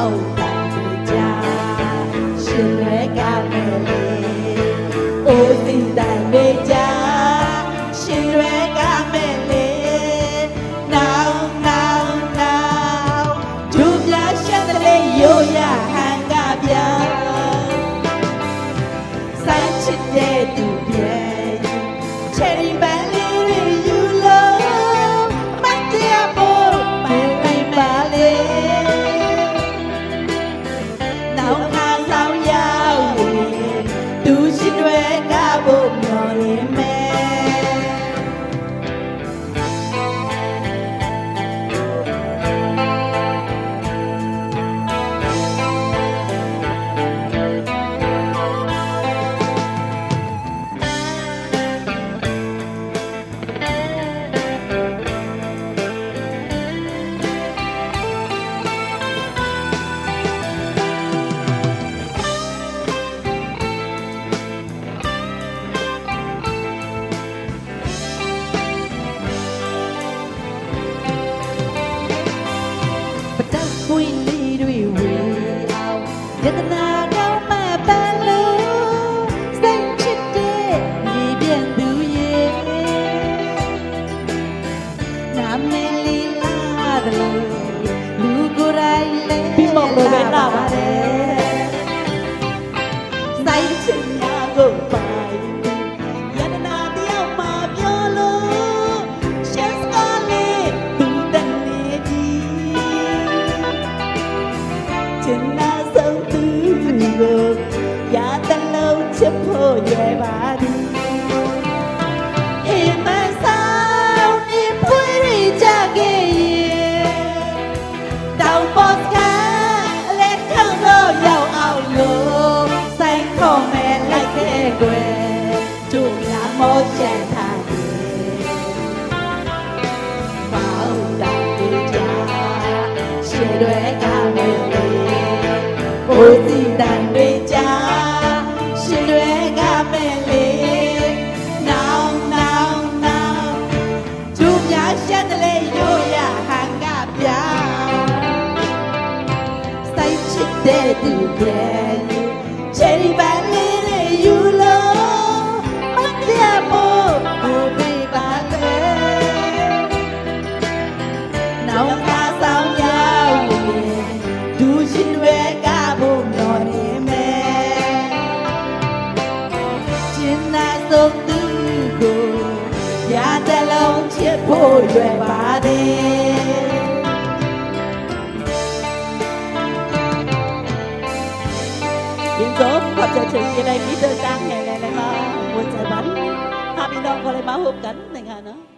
out. တွေ့တာဖို့မျှော်လင့်မယ် လို့ရွယ်ပါသည်ဟင်မဆောင်နေပွေရိကြခဲ့ရင်တောင်ပေါ်ကအလဲထောက်တော့မြောက်အောင်လို့ဆိုင်ခေါ်မဲ့လိုက်ခဲ့ကွယ်တို့များမောချန်ထားတယ်ဘောင်းတောင်ကြရှည်ရွယ် ရှက်တယ်လေရိုးရဟန်ကပြစိုက်ချစ်တဲ့သူရဲ့ ผู้ช่วยบาดียินจบก็จะถึงยังไงมีเดินทางแห่งไหนมาหัวใจบันพาพี่น้องก็เลยมาพบกันในงานเนาะ